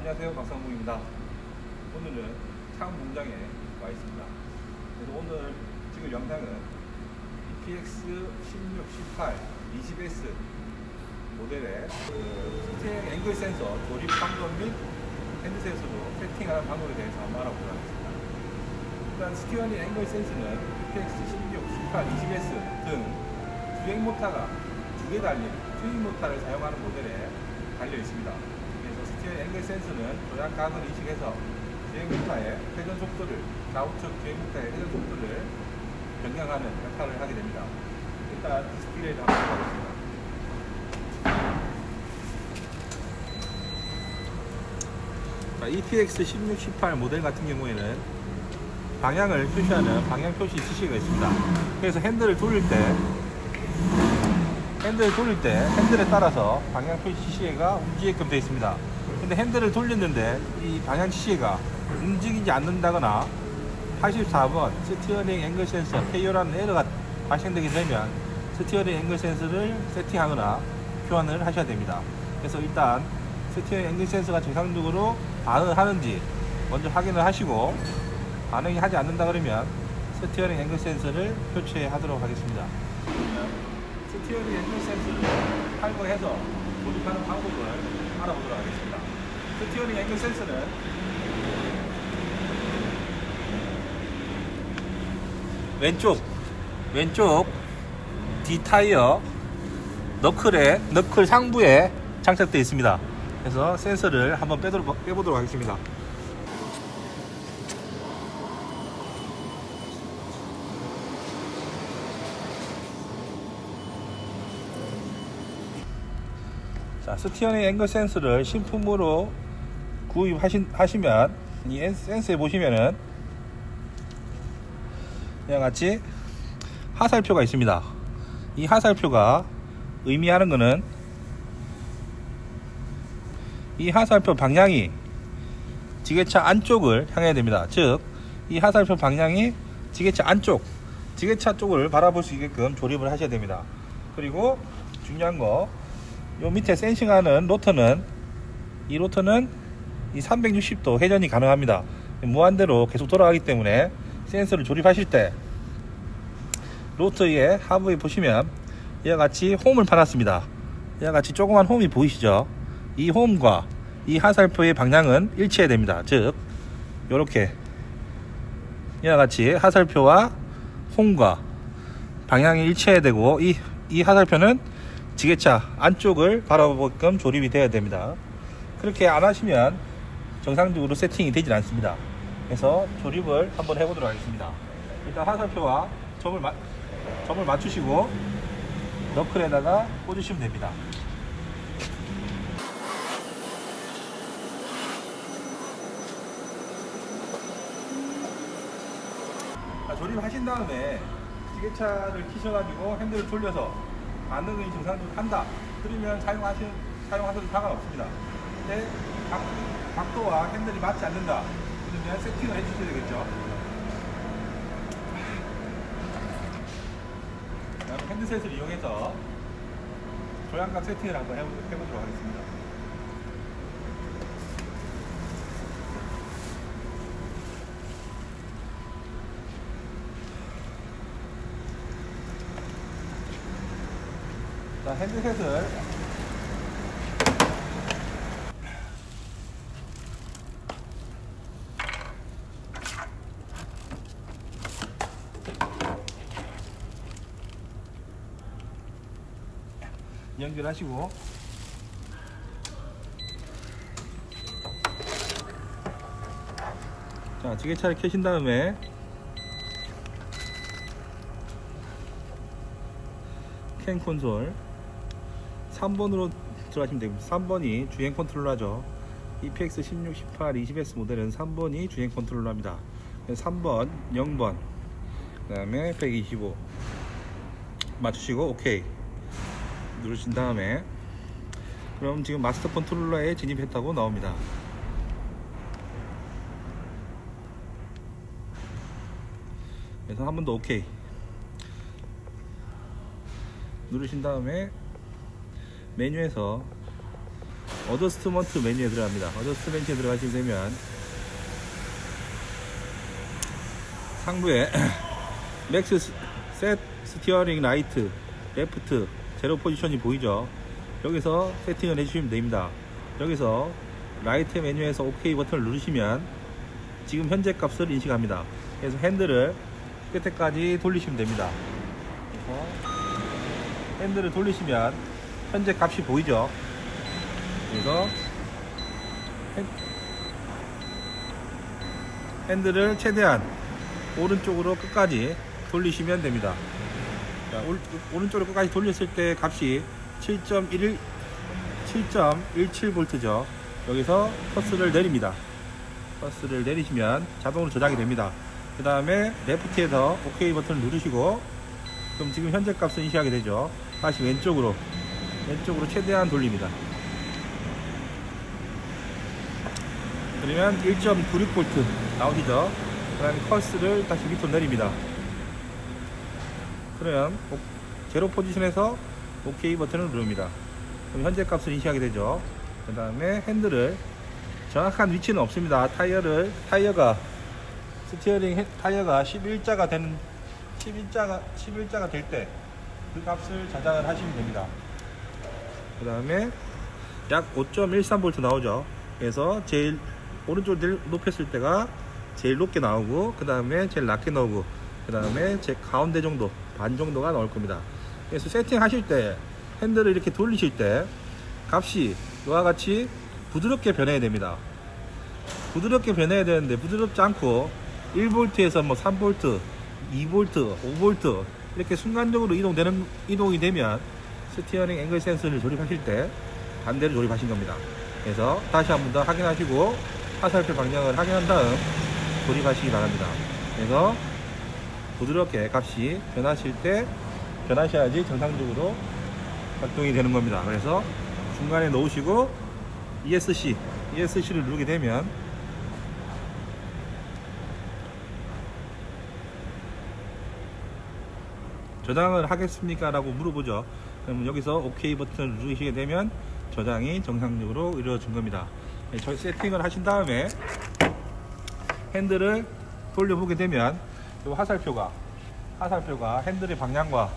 안녕하세요. 박상봉입니다. 오늘은 창 공장에 와 있습니다. 그래서 오늘 찍을 영상은 EPX 16, 18, 20S 모델의 그 스팅 앵글 센서 조립 방법 및 핸드 센서로 세팅하는 방법에 대해서 한번 알아보도록 하겠습니다. 일단 스티어니 앵글 센서는 EPX 16, 18, 20S 등 주행 모터가 두 개 달린 트윈 모터를 사용하는 모델에 달려 있습니다. 스티어 앵글 센서는 조향 각을 인식해서 주행 모터의 회전 속도를 좌우측 주행 모터의 회전 속도를 변경하는 역할을 하게 됩니다. 일단 디스플레이를 한번 보겠습니다. 자, EPX 16, 18 모델 같은 경우에는 방향을 표시하는 방향 표시 지시가 있습니다. 그래서 핸들을 돌릴 때 핸들을 돌릴 때 핸들에 따라서 방향 표시 지시가 움직이게끔 되어 있습니다. 근데 핸들을 돌렸는데 이 방향 지시가 움직이지 않는다거나 84번 스티어링 앵글 센서 KO라는 에러가 발생되게 되면 스티어링 앵글 센서를 세팅하거나 교환을 하셔야 됩니다. 그래서 일단 스티어링 앵글 센서가 정상적으로 반응을 하는지 먼저 확인을 하시고 반응이 하지 않는다 그러면 스티어링 앵글 센서를 교체하도록 하겠습니다. 스티어링 앵글 센서를 탈거해서 조립하는 방법을 알아보도록 하겠습니다. 스티어링 앵글 센서는 왼쪽 왼쪽 D 타이어 너클에 너클 상부에 장착되어 있습니다. 그래서 센서를 한번 빼도록, 빼보도록 하겠습니다. 자, 스티어링 앵글 센서를 신품으로 구입하시면 이 엔- 센서에 보시면은 이와 같이 하살표가 있습니다. 이 하살표가 의미하는 것은 이 하살표 방향이 지게차 안쪽을 향해야 됩니다. 즉, 이 하살표 방향이 지게차 안쪽, 지게차 쪽을 바라볼 수 있게끔 조립을 하셔야 됩니다. 그리고 중요한 거, 요 밑에 센싱하는 로터는 이 로터는 이 360도 회전이 가능합니다. 무한대로 계속 돌아가기 때문에 센서를 조립하실 때 로터의 하부에 보시면 이와 같이 홈을 팔았습니다. 이와 같이 조그만 홈이 보이시죠? 이 홈과 이 하살표의 방향은 일치해야 됩니다. 즉 이렇게 이와 같이 하살표와 홈과 방향이 일치해야 되고 이, 이 하살표는 지게차 안쪽을 바라보게끔 조립이 되어야 됩니다. 그렇게 안 하시면 정상적으로 세팅이 되질 않습니다. 그래서 조립을 한번 해보도록 하겠습니다. 일단 화살표와 점을, 마, 점을 맞추시고 너클에다가 꽂으시면 됩니다. 자, 조립하신 다음에 지게차를 키셔가지고 핸들을 돌려서 반응이 정상적으로 한다. 그러면 사용하시, 사용하셔도 상관없습니다. 근데 각, 각도와 핸들이 맞지 않는다. 그러면 세팅을 해주셔야 되겠죠. 그다음에 핸드셋을 이용해서 조향각 세팅을 한번 해보, 해보도록 하겠습니다. 자, 핸드셋을 연결하시고. 자 지게차를 켜신 다음에. 캠 콘솔. 3번으로 들어가시면 됩니다. 3번이 주행 컨트롤러죠. EPX 16, 18, 20S 모델은 3번이 주행 컨트롤러입니다. 3번, 0번. 그 다음에 125 맞추시고 오케이 누르신 다음에 그럼 지금 마스터 컨트롤러에 진입했다고 나옵니다. 그래서 한 번더 오케이 누르신 다음에 메뉴에서 어저스트먼트 메뉴에 들어갑니다. 어저스트먼트에 들어가시게 되면 상부에 맥스 스- 셋 스티어링 라이트 레프트 제로 포지션이 보이죠? 여기서 세팅을 해주시면 됩니다. 여기서 라이트 메뉴에서 OK 버튼을 누르시면 지금 현재 값을 인식합니다. 그래서 핸들을 끝에까지 돌리시면 됩니다. 핸들을 돌리시면 현재 값이 보이죠? 그래서 핸- 핸들을 최대한 오른쪽으로 끝까지 돌리시면 됩니다. 자, 올, 오른쪽으로 끝까지 돌렸을 때 값이 7.11 7.17V죠. 여기서 퍼스를 내립니다. 퍼스를 내리시면 자동으로 저장이 됩니다. 그 다음에 레프트에서 OK 버튼을 누르시고 그럼 지금 현재 값을 인식하게 되죠. 다시 왼쪽으로 왼쪽으로 최대한 돌립니다. 그러면 1.96V 나오시죠? 그 다음에 펄스를 다시 밑으로 내립니다. 그러면 오- 제로 포지션에서 OK 버튼을 누릅니다. 그럼 현재 값을 인식하게 되죠. 그 다음에 핸들을 정확한 위치는 없습니다. 타이어를, 타이어가, 스티어링 해- 타이어가 11자가 되는, 11자가, 11자가 될 때 그 값을 저장을 하시면 됩니다. 그 다음에 약 5.13V 나오죠. 그래서 제일 오른쪽을 높였을 때가 제일 높게 나오고 그 다음에 제일 낮게 나오고 그 다음에 제 가운데 정도 반 정도가 나올 겁니다. 그래서 세팅하실 때 핸들을 이렇게 돌리실 때 값이 이와 같이 부드럽게 변해야 됩니다. 부드럽게 변해야 되는데 부드럽지 않고 1V에서 뭐 3V, 2V, 5V 이렇게 순간적으로 이동되는 이동이 되면 스티어링 앵글 센서를 조립하실 때 반대로 조립하신 겁니다. 그래서 다시 한 번 더 확인하시고 화살표 방향을 확인한 다음 조립하시기 바랍니다. 그래서 부드럽게 값이 변하실 때 변하셔야지 정상적으로 작동이 되는 겁니다. 그래서 중간에 놓으시고 ESC, ESC를 누르게 되면 저장을 하겠습니까? 라고 물어보죠. 그러면 여기서 OK 버튼을 누르시게 되면 저장이 정상적으로 이루어진 겁니다. 네, 저희 세팅을 하신 다음에 핸들을 돌려보게 되면 이 화살표가 화살표가 핸들의 방향과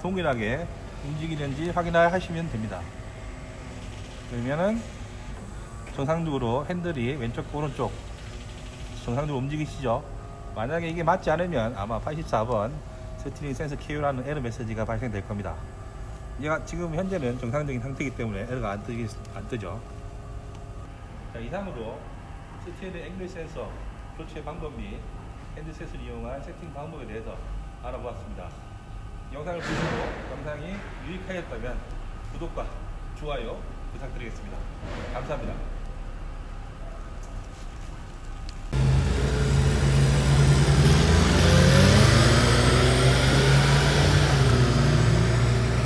동일하게 움직이는지 확인하시면 됩니다. 그러면은 정상적으로 핸들이 왼쪽 오른쪽 정상적으로 움직이시죠. 만약에 이게 맞지 않으면 아마 84번 스티링 센서 KO라는 에러 메시지가 발생될 겁니다. 얘가 지금 현재는 정상적인 상태이기 때문에 에러가 안, 뜨기, 안 뜨죠. 자, 이상으로 스티링 앵글 센서 교체 방법 및 핸드셋을 이용한 세팅 방법에 대해서 알아보았습니다. 영상을 보시고 영상이 유익하였다면 구독과 좋아요 부탁드리겠습니다. 감사합니다.